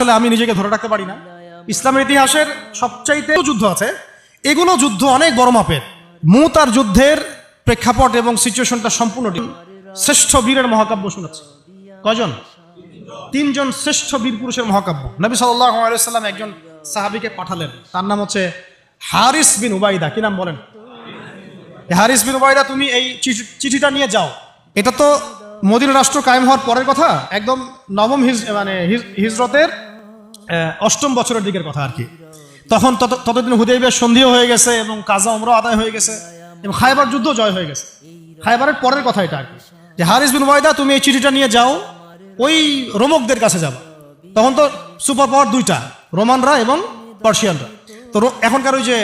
আসলে আমি নিজেকে ধরে রাখতে পারি না। ইসলামের ইতিহাসের সবচাইতে যুদ্ধ আছে। এগুলো যুদ্ধ অনেক বড় মাপের। মুতার যুদ্ধের প্রেক্ষাপট এবং সিচুয়েশনটা সম্পূর্ণ শ্রেষ্ঠ বীরের মহাকাব্য শোনাচ্ছে কজন তিনজন শ্রেষ্ঠ বীর পুরুষের মহাকাব্য। নবী আলাইসাল্লাম একজন সাহাবিকে পাঠালেন। তার নাম হচ্ছে হারিস বিন উবাইদা। কি নাম বলেন? হারিস বিন উবাইদা, তুমি এই চিঠি- চিঠিটা নিয়ে যাও। এটা তো মদিনা রাষ্ট্র কায়েম হওয়ার পরের কথা। একদম নবম হিজ মানে হিজরতের অষ্টম বছরের দিকের কথা আর কি। তখন তত ততদিন হুদেবের সন্ধিও হয়ে গেছে এবং কাজা উমরা আদায় হয়ে গেছে এবং খাইবার যুদ্ধ জয় হয়ে গেছে। খাইবারের পরের কথা এটা আর কি। যে হারিস বিন ওয়াইদা, তুমি এই চিঠিটা নিয়ে যাও, ওই রোমকদের কাছে যাবা। তখন তো সুপার পাওয়ার দুইটা, রোমানরা এবং পার্সিয়ানরা। তো এখনকার ওই যে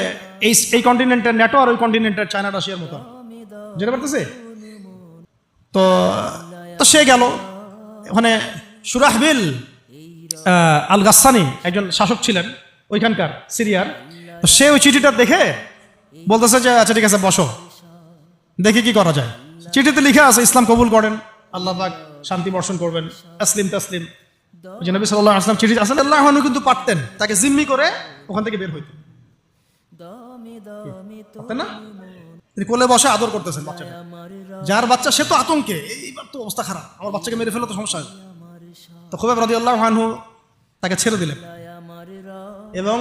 এই এই কন্টিনেন্টের নেটো আর ওই কন্টিনেন্টের চায়না রাশিয়ার মতো। যেতে পারতেছে তো তো সে গেল। ওখানে সুরাহবিল আল গাসানি একজন শাসক ছিলেন, ওইখানকার সিরিয়ার। তো সে ওই চিঠিটা দেখে বলতেছে যে আচ্ছা ঠিক আছে, বসো। দেখি কি করা যায়। চিঠিতে লিখে আছে, ইসলাম কবুল করেন, আল্লাহ শান্তি বর্ষণ করবেন, তাসলিম ওই যে সাল্লাহ আসলাম চিঠি আসলে আল্লাহ কিন্তু পারতেন, তাকে জিম্মি করে ওখান থেকে বের হইতেন। না? তিনি কোলে বসে আদর করতেছেন বাচ্চাকে যার বাচ্চা, সে তো আতঙ্কে এইবার তো অবস্থা খারাপ, আমার বাচ্চাকে মেরে ফেলে তো সমস্যা। তো খুবই রাজি আল্লাহ হানহু তাকে ছেড়ে দিলেন। এবং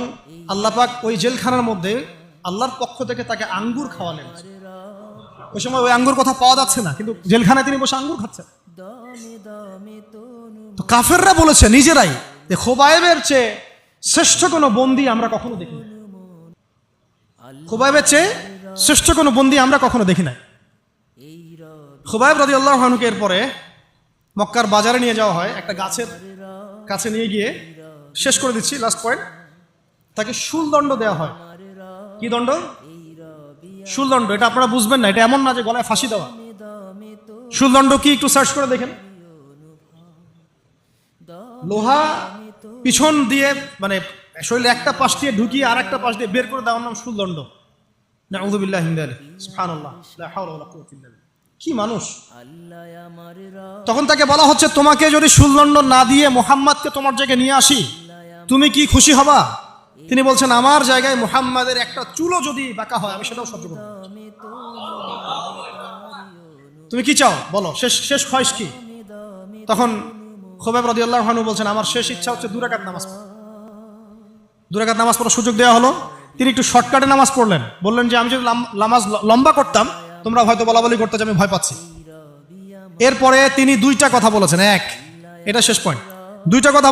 আল্লাহ পাক ওই জেলখানার মধ্যে আল্লাহর পক্ষ থেকে তাকে আঙ্গুর খাওয়ালেন। ওই সময় ওই আঙ্গুর কথা পাওয়া যাচ্ছে না, কিন্তু জেলখানায় তিনি বসে আঙ্গুর খাচ্ছেন। তো কাফেররা বলেছে, নিজেরাই, যে খোবায়েবের চেয়ে শ্রেষ্ঠ কোনো বন্দি আমরা কখনো দেখি নাই খোবায়েবের চেয়ে শ্রেষ্ঠ কোনো বন্দি আমরা কখনো দেখি নাই। খোবায়েব রাজি আল্লাহ হানুকে এরপরে মক্কার বাজারে নিয়ে যাওয়া হয়, একটা গাছের কাছে নিয়ে গিয়ে। শেষ করে দিচ্ছি লাস্ট পয়েন্ট তাকে শুলদণ্ড দেওয়া হয়। কি দণ্ড? শুলদণ্ড, এটা আপনারা বুঝবেন না, এটা এমন না যে গলায় ফাঁসি দেওয়া। শুলদণ্ড কি একটু সার্চ করে দেখেন। লোহা পিছন দিয়ে মানে শরীরে একটা পাশ দিয়ে ঢুকিয়ে আর একটা পাশ দিয়ে বের করে দেওয়ার নাম শুলদণ্ড। নাউযুবিল্লাহি মিন যালিক, সুবহানাল্লাহ, লা হাওলা কি মানুষ? তখন তাকে বলা হচ্ছে তোমাকে যদি শুলদণ্ড না দিয়ে মোহাম্মদকে তোমার জায়গায় নিয়ে আসি তুমি কি খুশি হবা? তিনি বলছেন আমার জায়গায় মোহাম্মদের একটা চুলো যদি বাঁকা হয় আমি সেটাও সহ্য করব তুমি কি চাও? বলো শেষ শেষ খয়েশ কি? তখন খোবাব রাদি আল্লাহ হানু বলছেন আমার শেষ ইচ্ছা হচ্ছে দুরাকাত নামাজ পড়া। দুরাকাত নামাজ পড়ার সুযোগ দেওয়া হলো। তিনি একটু শর্টকাটে নামাজ পড়লেন। বললেন যে আমি যদি নামাজ লম্বা করতাম তোমরা হয়তো বলা বলি করতে আমি ভয় পাচ্ছি। এরপরে তিনি দুইটা কথা বলেছেন, এক, এটা শেষ পয়েন্ট দুইটা কথা